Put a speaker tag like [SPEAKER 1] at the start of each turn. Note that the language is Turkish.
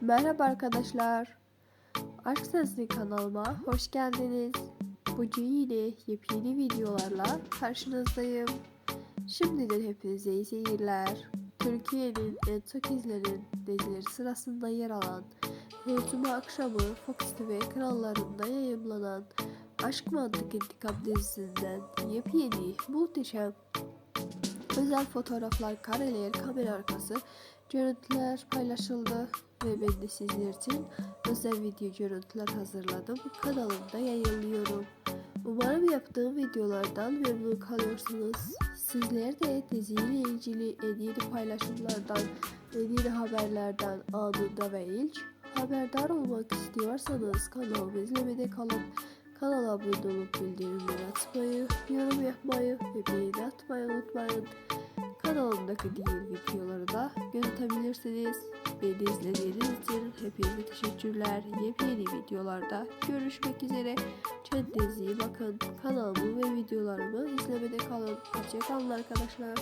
[SPEAKER 1] Merhaba arkadaşlar. Aşk Sesli kanalıma hoş geldiniz. Bugün yine yepyeni videolarla karşınızdayım. Şimdiden hepinize iyi seyirler. Türkiye'nin en çok izlenen dizileri sırasında yer alan her cuma akşamı Fox TV kanallarında yayınlanan Aşk Mantık İntikam dizisinden yepyeni, muhteşem özel fotoğraflar, kareler, kamera arkası görüntüler paylaşıldı ve ben de sizler için özel video görüntüler hazırladım. Kanalımda yayınlıyorum. Umarım yaptığım videolardan memnun kalıyorsunuz. Sizler de diziyle ilgili en yeni paylaşımlardan, en yeni haberlerden anında ve ilk haberdar olmak istiyorsanız kanalımı izlemede kalın. Kanala abone olup bildirimleri açmayı, yorum yapmayı ve beğeni atmayı unutmayın. Kanalımdaki diğer videoları da gözetebilirsiniz. Beni izlediğiniz için hepinize teşekkürler. Yepyeni videolarda görüşmek üzere. Kendinize iyi bakın. Kanalımı ve videolarımı izlemede kalın. Hoşçakalın arkadaşlar.